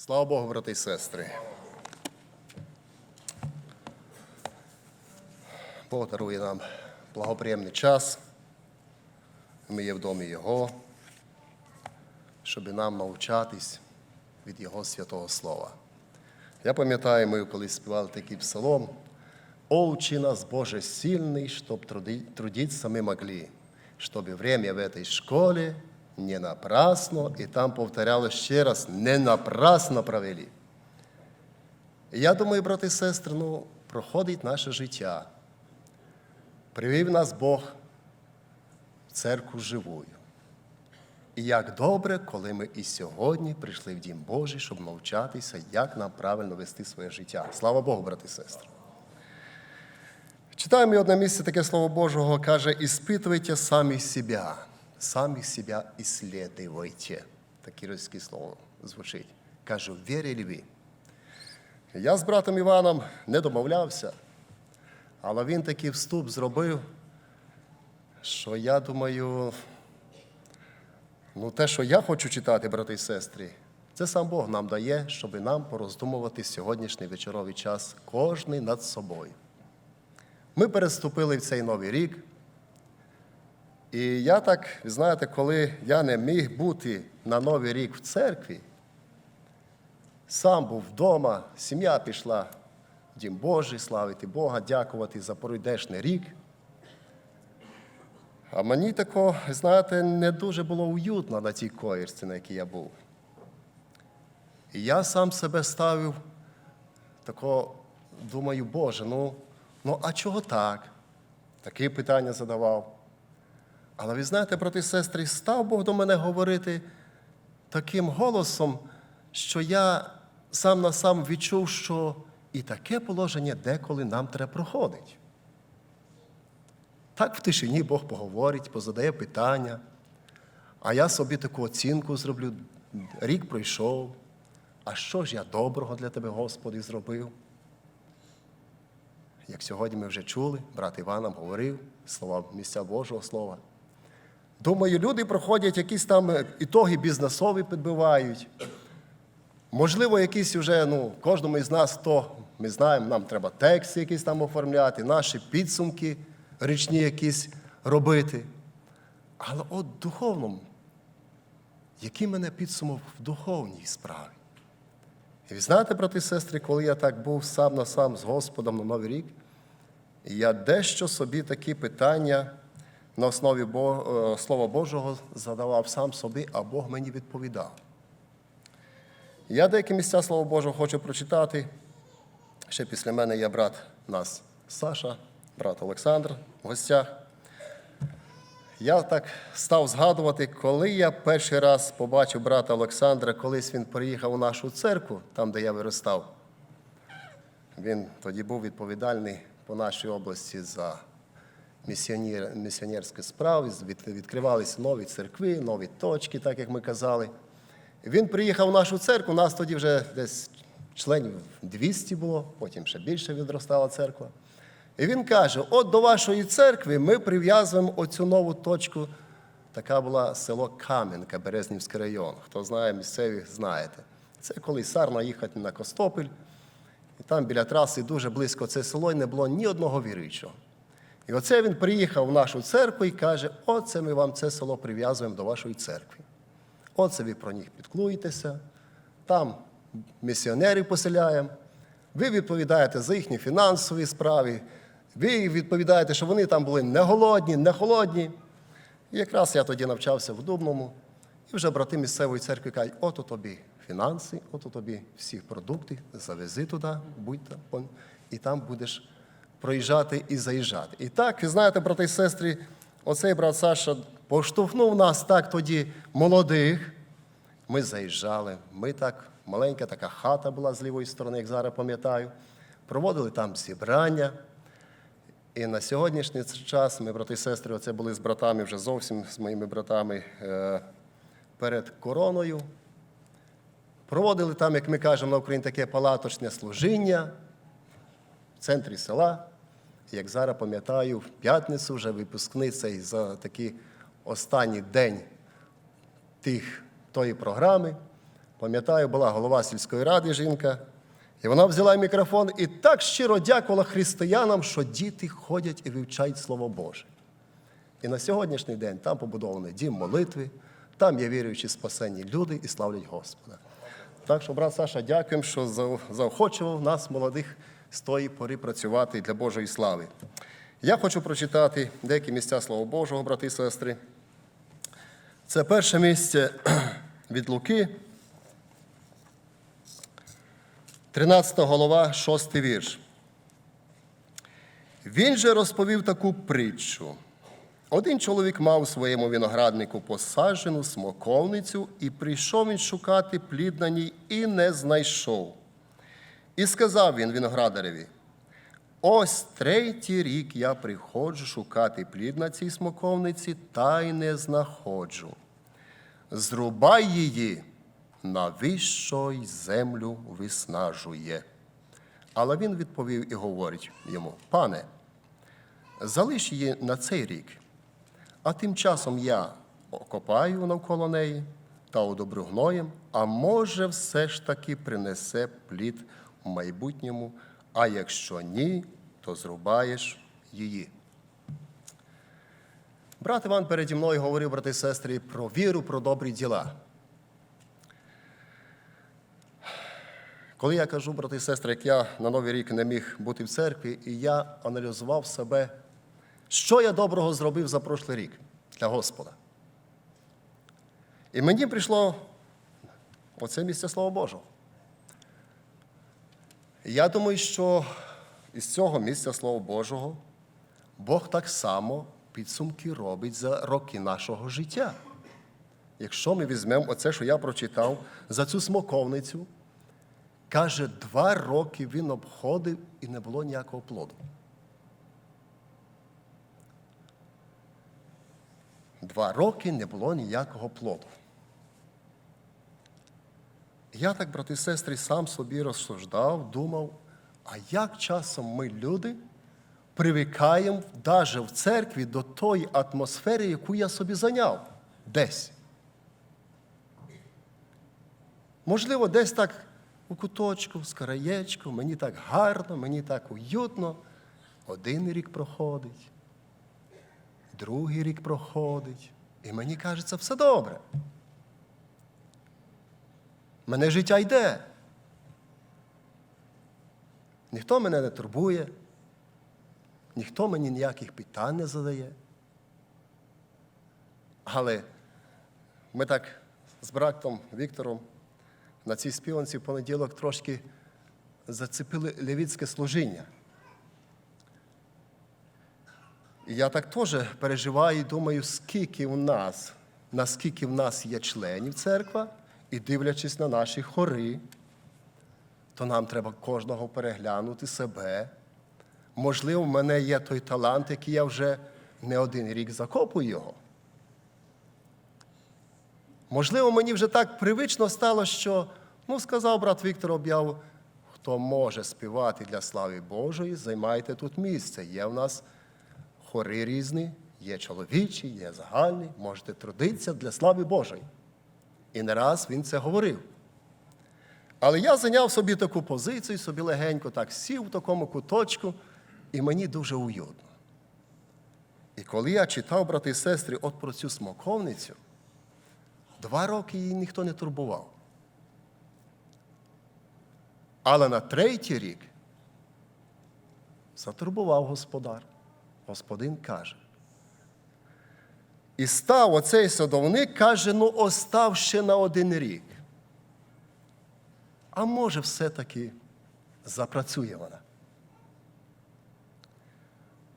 Слава Богу, брати і сестри. Бог дарує нам благоприємний час. Ми є в домі Його, щоб нам навчатись від Його святого Слова. Я пам'ятаю, ми колись співали такий псалом. «О, учи нас, Боже, сильный, чтоб труди- трудиться мы могли, чтобы время в этой школе не напрасно, і там повторялось ще раз, не напрасно провели. Я думаю, брати і сестри, ну, проходить наше життя. Привів нас Бог в церкву живую. І як добре, коли ми і сьогодні прийшли в Дім Божий, щоб навчатися, як нам правильно вести своє життя. Слава Богу, брати і сестри. Читаємо одне місце таке слово Божого, каже, «Іспитуйте самі себе, самі себе ісследуйте». Таке російське слово звучить. Каже, вірили ви? Я з братом Іваном не домовлявся, але він такий вступ зробив, що я думаю, ну те, що я хочу читати, брати і сестри, це сам Бог нам дає, щоб нам пороздумувати сьогоднішній вечоровий час, кожний над собою. Ми переступили в цей новий рік. І я так, знаєте, коли я не міг бути на Новий рік в церкві, сам був вдома, сім'я пішла в Дім Божий, славити Бога, дякувати за пройдешний рік. А мені тако, знаєте, не дуже було уютно на тій коїрці, на якій я був. І я сам себе ставив, тако, думаю, Боже, ну, ну а чого так? Такі питання задавав. Але ви знаєте, брати і сестри, став Бог до мене говорити таким голосом, що я сам на сам відчув, що і таке положення деколи нам треба проходить. Так в тишині Бог поговорить, позадає питання, а я собі таку оцінку зроблю. Рік пройшов. А що ж я доброго для тебе, Господи, зробив? Як сьогодні ми вже чули, брат Іван нам говорив слова місця Божого Слова. Думаю, люди проходять якісь там е, ітоги бізнесові підбивають. Можливо, якісь вже, ну, кожному із нас, хто ми знаємо, нам треба тексти якісь там оформляти, наші підсумки річні якісь робити. Але от духовному, який мене підсумок в духовній справі? І ви знаєте, брати і сестри, коли я так був сам на сам з Господом на Новий рік, я дещо собі такі питання на основі е, Слова Божого задавав сам собі, а Бог мені відповідав. Я деякі місця Слова Божого хочу прочитати. Ще після мене є брат нас Саша, брат Олександр в гостях. Я так став згадувати, коли я перший раз побачив брата Олександра, колись він приїхав у нашу церкву, там, де я виростав. Він тоді був відповідальний по нашій області за місіонер, місіонерські справи, від- відкривалися нові церкви, нові точки, так як ми казали. Він приїхав у нашу церкву, нас тоді вже десь членів 200 було, потім ще більше відростала церква. І він каже: от до вашої церкви ми прив'язуємо оцю нову точку. Така була село Кам'янка, Березнівський район. Хто знає, місцеві знаєте. Це коли сарно їхати на Костопіль, і там біля траси дуже близько це село, і не було ні одного віруючого. І оце він приїхав в нашу церкву і каже: оце ми вам це село прив'язуємо до вашої церкви. Оце ви про них підклуєтеся, там місіонерів поселяємо, ви відповідаєте за їхні фінансові справи, ви відповідаєте, що вони там були не голодні, не холодні. І якраз я тоді навчався в Дубному, і вже брати місцевої церкви кажуть, ото тобі фінанси, ото тобі всі продукти, завези туди, будь там, і там будеш проїжджати і заїжджати. І так, ви знаєте, брати і сестри, оцей брат Саша поштовхнув нас так тоді молодих. Ми заїжджали, ми так, маленька така хата була з лівої сторони, як зараз пам'ятаю. Проводили там зібрання. І на сьогоднішній час ми, брати і сестри, оце були з братами вже зовсім з моїми братами е, перед короною. Проводили там, як ми кажемо на Україні, таке палаточне служіння в центрі села. Як зараз пам'ятаю, в п'ятницю вже випускний цей за такий останній день тих, тої програми. Пам'ятаю, була голова сільської ради жінка, і вона взяла мікрофон і так щиро дякувала християнам, що діти ходять і вивчають Слово Боже. І на сьогоднішній день там побудований дім молитви, там є віруючі спасенні люди і славлять Господа. Так що, брат Саша, дякуємо, що заохочував нас, молодих, з тої пори працювати для Божої слави. Я хочу прочитати деякі місця Слова Божого, брати і сестри. Це перше місце від Луки, 13 голова, 6 вірш. Він же розповів таку притчу. Один чоловік мав у своєму винограднику посаджену смоковницю, і прийшов він шукати плід на ній і не знайшов. І сказав він виноградареві: Ось третій рік я приходжу шукати плід на цій смоковниці, та й не знаходжу. Зрубай її, навіщо й землю виснажує. Але він відповів і говорить йому: Пане, залиш її на цей рік, а тим часом я окопаю навколо неї та удобрю гноєм, а може, все ж таки принесе плід майбутньому, а якщо ні, то зрубаєш її. Брат Іван переді мною говорив, брати і сестри, про віру, про добрі діла. Коли я кажу, брати і сестри, як я на Новий рік не міг бути в церкві, і я аналізував себе, що я доброго зробив за прошлий рік для Господа. І мені прийшло оце місце Слова Божого. Я думаю, що із цього місця Слова Божого Бог так само підсумки робить за роки нашого життя. Якщо ми візьмемо оце, що я прочитав, за цю смоковницю, каже, два роки він обходив і не було ніякого плоду. Два роки не було ніякого плоду. Я так, брати і сестри, сам собі розсуждав, думав, а як часом ми, люди, привикаємо навіть в церкві до тої атмосфери, яку я собі зайняв десь. Можливо, десь так у куточку, з краєчку, мені так гарно, мені так уютно. Один рік проходить, другий рік проходить, і мені кажеться, все добре. Мене життя йде. Ніхто мене не турбує, ніхто мені ніяких питань не задає. Але ми так з братом Віктором на цій співанці в понеділок трошки зацепили левіцьке служіння. Я так теж переживаю і думаю, скільки в нас, наскільки в нас є членів церква, і дивлячись на наші хори, то нам треба кожного переглянути себе. Можливо, в мене є той талант, який я вже не один рік закопую його. Можливо, мені вже так привично стало, що, ну, сказав брат Віктор об'яв, хто може співати для слави Божої, займайте тут місце. Є в нас хори різні, є чоловічі, є загальні, можете трудитися для слави Божої. І не раз він це говорив. Але я зайняв собі таку позицію, собі легенько так сів в такому куточку, і мені дуже уютно. І коли я читав, брати і сестри, от про цю смоковницю, два роки її ніхто не турбував. Але на третій рік затурбував господар. Господин каже. І став оцей садовник, каже, ну остав ще на один рік. А може, все-таки запрацює вона.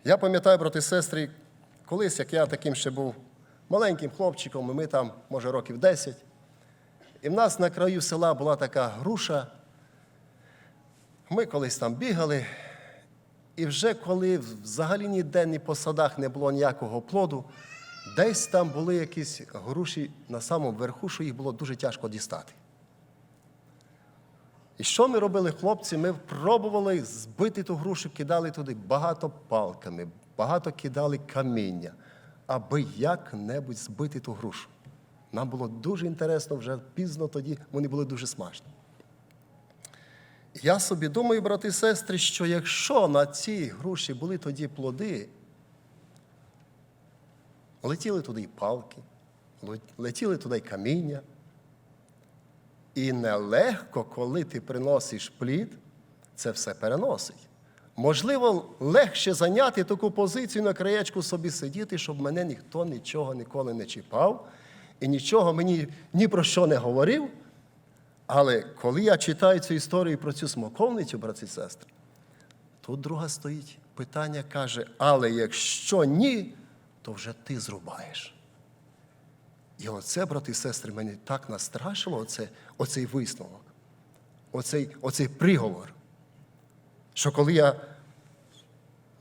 Я пам'ятаю, брати і сестри, колись, як я таким ще був маленьким хлопчиком, і ми там, може, років 10, і в нас на краю села була така груша. Ми колись там бігали, і вже коли взагалі ніде ні по садах не було ніякого плоду, десь там були якісь груші на самому верху, що їх було дуже тяжко дістати. І що ми робили, хлопці? Ми пробували збити ту грушу, кидали туди багато палками, багато кидали каміння, аби як-небудь збити ту грушу. Нам було дуже інтересно вже пізно тоді, вони були дуже смачні. Я собі думаю, брати і сестри, що якщо на цій груші були тоді плоди, летіли туди і палки, летіли туди й каміння. І нелегко, коли ти приносиш плід, це все переносить. Можливо, легше зайняти таку позицію на краєчку собі сидіти, щоб мене ніхто нічого ніколи не чіпав і нічого мені ні про що не говорив. Але коли я читаю цю історію про цю смоковницю, брати і сестри, тут друга стоїть питання, каже: але якщо ні, то вже ти зрубаєш. І оце, брати і сестри, мене так настрашило, оце, оцей висновок, оцей, оцей приговор. Що коли я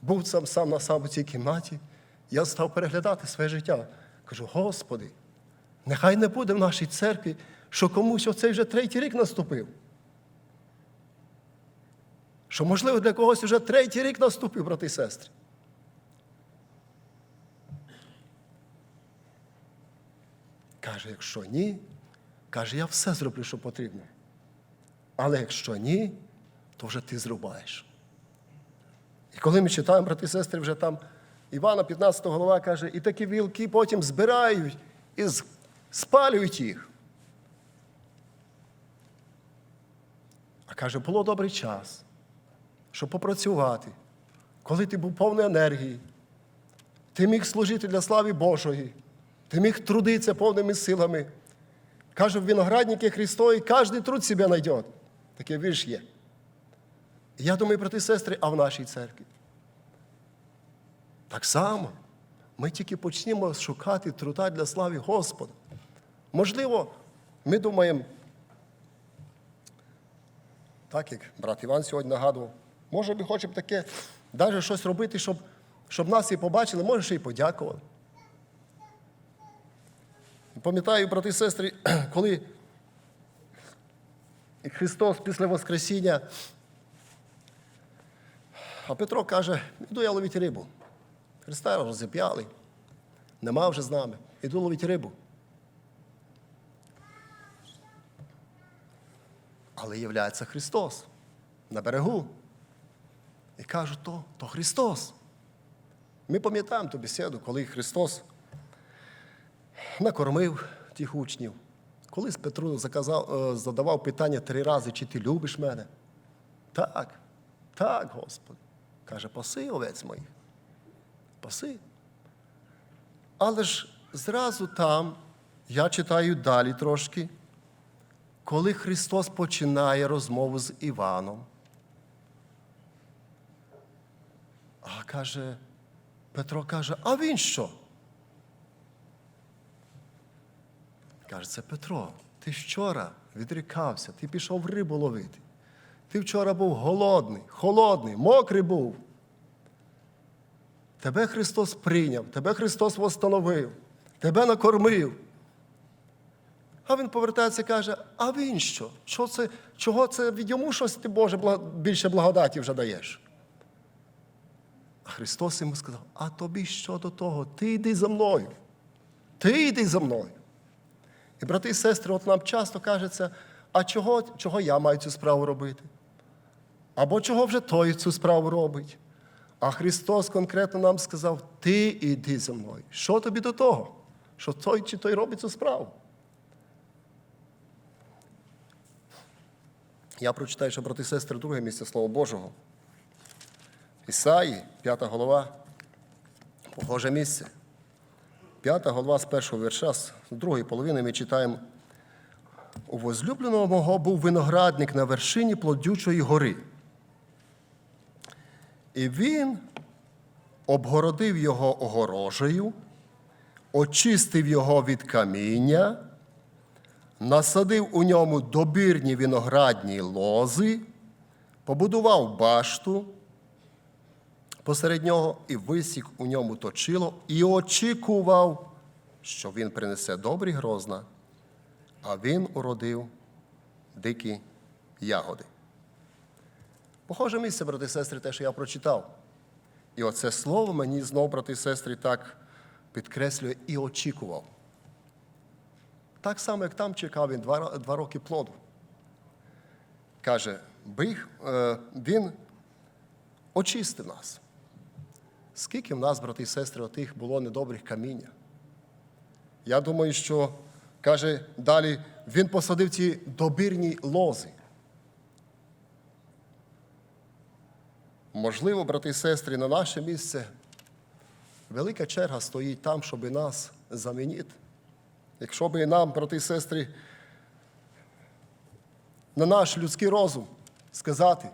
був сам, сам на сам у цій кімнаті, я став переглядати своє життя. Кажу, Господи, нехай не буде в нашій церкві, що комусь оцей вже третій рік наступив. Що, можливо, для когось вже третій рік наступив, брати і сестри. Каже, якщо ні, каже, я все зроблю, що потрібно. Але якщо ні, то вже ти зрубаєш. І коли ми читаємо, брати і сестри, вже там Івана, 15 голова, каже, і такі вілки потім збирають і спалюють їх. А каже, було добрий час, щоб попрацювати, коли ти був повний енергії, ти міг служити для слави Божої, ти міг трудитися повними силами. Каже, в винограднике Христові кожен труд себе знайде. Такий вірш є. Я думаю, брати і сестри, а в нашій церкві. Так само. Ми тільки почнемо шукати труда для слави Господа. Можливо, ми думаємо, так як брат Іван сьогодні нагадував, може ми хочемо таке, навіть щось робити, щоб, щоб нас і побачили, може ще й подякували. Пам'ятаю, брати і сестри, коли Христос після Воскресіння, а Петро каже, іду я ловити рибу. Христа розіп'яли, нема вже з нами. Іду ловити рибу. Але являється Христос на берегу. І кажуть, то, то Христос. Ми пам'ятаємо ту бесіду, коли Христос накормив тих учнів. Колись Петру заказав, е, задавав питання три рази, чи ти любиш мене? Так, так, Господи. Каже, паси овець моїх. Паси. Але ж зразу там, я читаю далі трошки, коли Христос починає розмову з Іваном. А каже, Петро каже, а він що? Каже, це Петро, ти вчора відрікався, ти пішов рибу ловити. Ти вчора був голодний, холодний, мокрий був. Тебе Христос прийняв, тебе Христос восстановив, тебе накормив. А він повертається і каже: а він що? Що це, чого це від йому щось ти, Боже, більше благодаті вже даєш? А Христос йому сказав: а тобі що до того? Ти йди за мною. Ти йди за мною. І брати і сестри, от нам часто кажеться, а чого, чого я маю цю справу робити? Або чого вже той цю справу робить? А Христос конкретно нам сказав: Ти йди за мною. Що тобі до того? Що той чи той робить цю справу? Я прочитаю, що брати і сестри, друге місце Слова Божого. Ісаї, п'ята голова, похоже місце. П'ята голова з першого вірша, з другої половини ми читаємо. У возлюбленого мого був виноградник на вершині плодючої гори. І він обгородив його огорожею, очистив його від каміння, насадив у ньому добірні виноградні лози, побудував башту посеред нього і висік у ньому точило, і очікував, що він принесе добрі грозна, а він уродив дикі ягоди. Похоже місце, брати і сестри, те, що я прочитав. І оце слово мені знов, брати і сестри, так підкреслює і очікував. Так само, як там чекав він два, два роки плоду. Каже, Биг, е, він очистив нас. Скільки в нас, брати і сестри, отих було недобрих каміння? Я думаю, що, каже, далі він посадив ці добірні лози. Можливо, брати і сестри, на наше місце велика черга стоїть там, щоб нас замінити. Якщо б нам, брати і сестри, на наш людський розум сказати,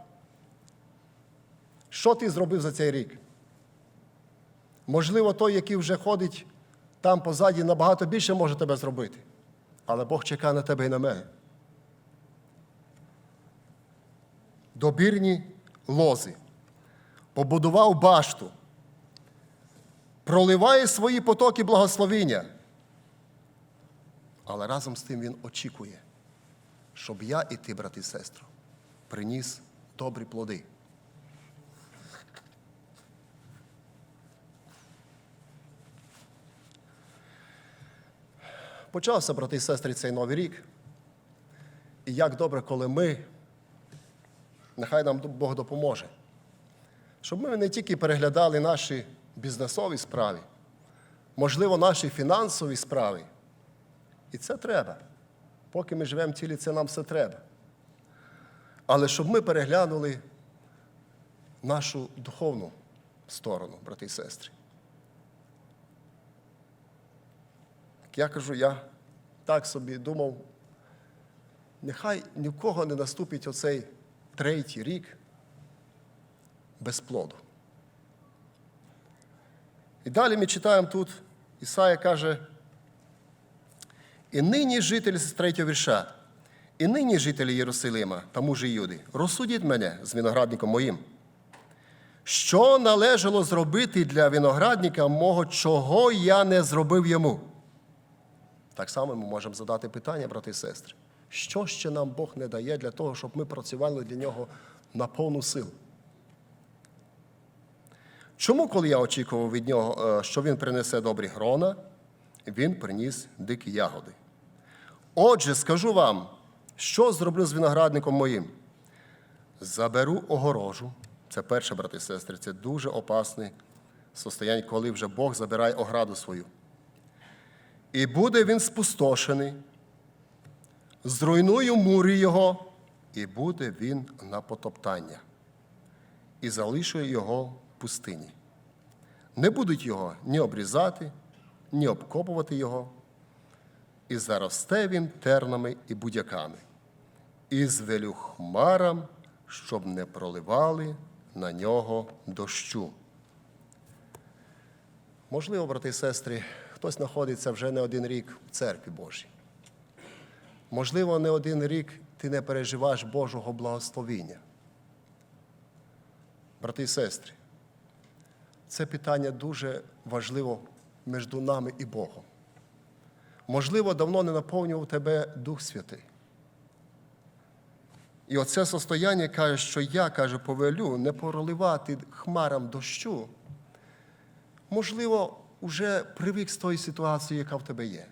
що ти зробив за цей рік? Можливо, той, який вже ходить там позаді, набагато більше може тебе зробити. Але Бог чекає на тебе і на мене. Добірні лози. Побудував башту, проливає свої потоки благословіння. Але разом з тим він очікує, щоб я і ти, брати і сестри, приніс добрі плоди. Почався, брати і сестри, цей новий рік. І як добре, коли ми, нехай нам Бог допоможе, щоб ми не тільки переглядали наші бізнесові справи, можливо, наші фінансові справи. І це треба. Поки ми живемо в тілі, це нам все треба. Але щоб ми переглянули нашу духовну сторону, брати і сестри. Я кажу, я так собі думав, нехай ні в кого не наступить оцей третій рік без плоду. І далі ми читаємо тут, Ісая каже, і нині жителі з третього вірша, і нині жителі Єрусалима та мужі Юди, розсудіть мене з виноградником моїм. Що належало зробити для виноградника мого, чого я не зробив йому? Так само ми можемо задати питання, брати і сестри. Що ще нам Бог не дає для того, щоб ми працювали для нього на повну силу? Чому, коли я очікував від нього, е, що він принесе добрі грона, він приніс дикі ягоди? Отже, скажу вам, що зроблю з виноградником моїм? Заберу огорожу. Це перше, брати і сестри, це дуже опасне состояння, коли вже Бог забирає ограду свою. І буде він спустошений, зруйную мури його, і буде він на потоптання, і залишу його в пустині. Не будуть його ні обрізати, ні обкопувати його, і заросте він тернами і будяками, і звелю хмарам, щоб не проливали на нього дощу. Можливо, брати і сестри, хтось знаходиться вже не один рік в церкві Божій. Можливо, не один рік ти не переживаєш Божого благословіння. Брати і сестри, це питання дуже важливо між нами і Богом. Можливо, давно не наповнював тебе Дух Святий. І оце состояння каже, що я, каже, повелю не проливати хмарам дощу. Можливо, вже привик з тої ситуації, яка в тебе є.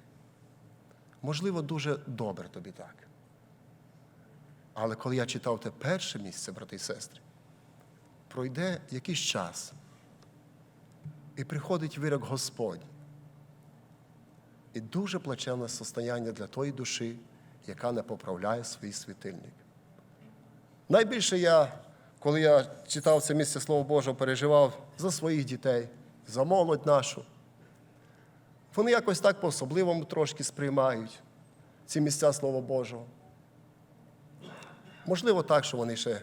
Можливо, дуже добре тобі так. Але коли я читав те перше місце, брати і сестри, пройде якийсь час, і приходить вирок Господь. І дуже плачевне состояння для тої душі, яка не поправляє свій світильник. Найбільше я, коли я читав це місце Слова Божого, переживав за своїх дітей, за молодь нашу. Вони якось так по-особливому трошки сприймають ці місця Слова Божого. Можливо, так, що вони ще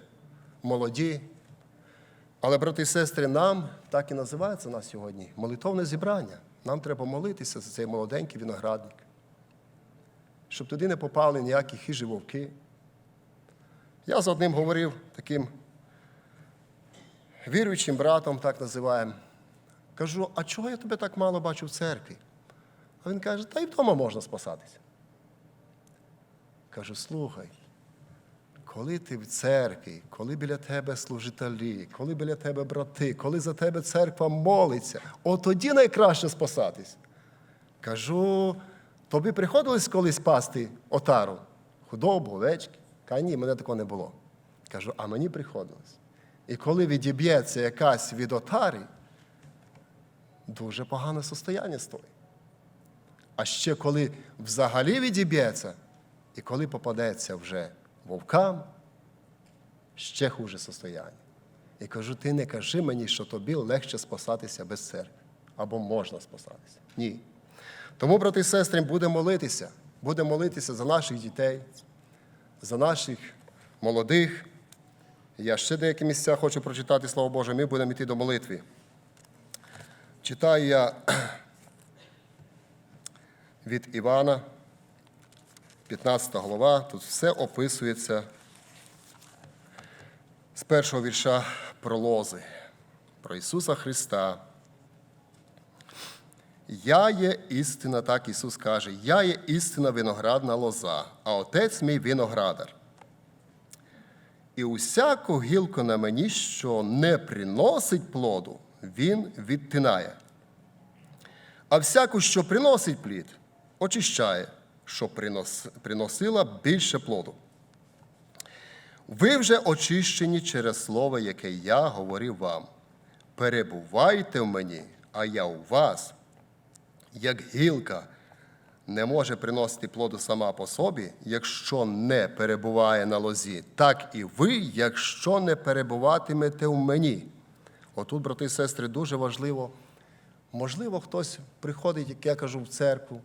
молоді. Але, брати і сестри, нам так і називається нас сьогодні молитовне зібрання. Нам треба молитися за цей молоденький виноградник, щоб туди не попали ніякі хижі вовки. Я з одним говорив таким віруючим братом, так називаємо. Кажу, а чого я тебе так мало бачу в церкві? А він каже, та й вдома можна спасатися. Кажу, слухай, коли ти в церкві, коли біля тебе служителі, коли біля тебе брати, коли за тебе церква молиться, от тоді найкраще спасатись. Кажу, Тобі приходилось колись пасти отару, худобу, овечки? Каже, ні, мене такого не було. Кажу, а мені приходилось. І коли відіб'ється якась від отари, дуже погане состояння стоїть. А ще коли взагалі відіб'ється, і коли попадеться вже вовкам, ще хуже состояння. І кажу, ти не кажи мені, що тобі легше спасатися без церкви. Або можна спасатися. Ні. Тому, брати і сестри, будемо молитися. Будемо молитися за наших дітей, за наших молодих. Я ще деякі місця хочу прочитати, Слово Боже, ми будемо йти до молитви. Читаю я від Івана, 15 глава, тут все описується з першого вірша про лози, про Ісуса Христа. Я є істина, так Ісус каже, я є істина виноградна лоза, а Отець мій виноградар. І усяку гілку на мені, що не приносить плоду, він відтинає. А всяку, що приносить плід, очищає, щоб приносила більше плоду. Ви вже очищені через слово, яке я говорив вам. Перебувайте в мені, а я у вас. Як гілка не може приносити плоду сама по собі, якщо не перебуває на лозі, так і ви, якщо не перебуватимете в мені. Отут, брати і сестри, дуже важливо. Можливо, хтось приходить, як я кажу, в церкву,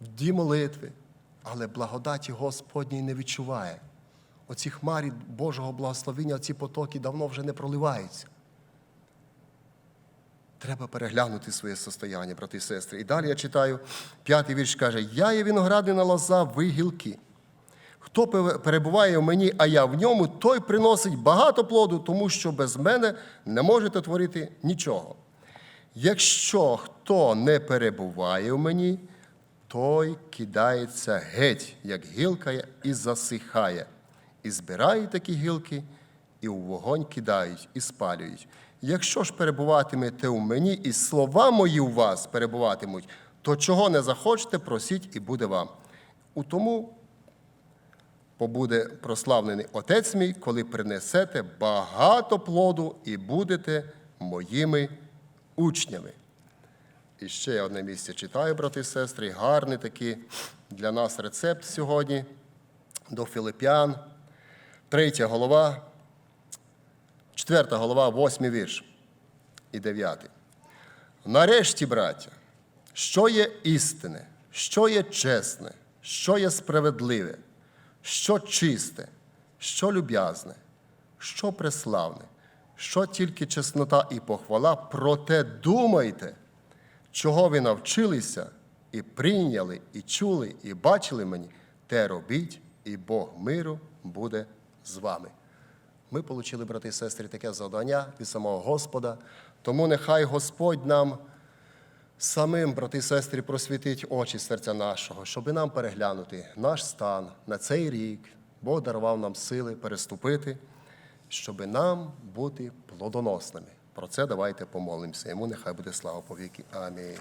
в дім молитви, але благодаті Господній не відчуває. Оці хмарі Божого благословення, ці потоки давно вже не проливаються. Треба переглянути своє состояння, брати і сестри. І далі я читаю, п'ятий вірш каже: Я є виноградина лоза, ви гілки. Хто перебуває в мені, а я в ньому, той приносить багато плоду, тому що без мене не можете творити нічого. Якщо хто не перебуває в мені, той кидається геть, як гілка і засихає, і збирають такі гілки, і у вогонь кидають, і спалюють. Якщо ж перебуватимете у мені, і слова мої у вас перебуватимуть, то чого не захочете, просіть, і буде вам. У тому побуде прославлений Отець мій, коли принесете багато плоду і будете моїми учнями. І ще одне місце читаю, брати і сестри, гарний такий для нас рецепт сьогодні до Филип'ян, третя голова, четверта голова, восьмий вірш і дев'ятий. Нарешті, браття, що є істинне, що є чесне, що є справедливе, що чисте, що люб'язне, що преславне, що тільки чеснота і похвала, проте думайте, чого ви навчилися і прийняли, і чули, і бачили мені, те робіть, і Бог миру буде з вами. Ми отримали, брати і сестри, таке завдання від самого Господа. Тому нехай Господь нам самим, брати і сестри, просвітить очі серця нашого, щоб нам переглянути наш стан на цей рік. Бог дарував нам сили переступити, щоб нам бути плодоносними. Про це давайте помолимося. Йому нехай буде слава повіки. Амінь.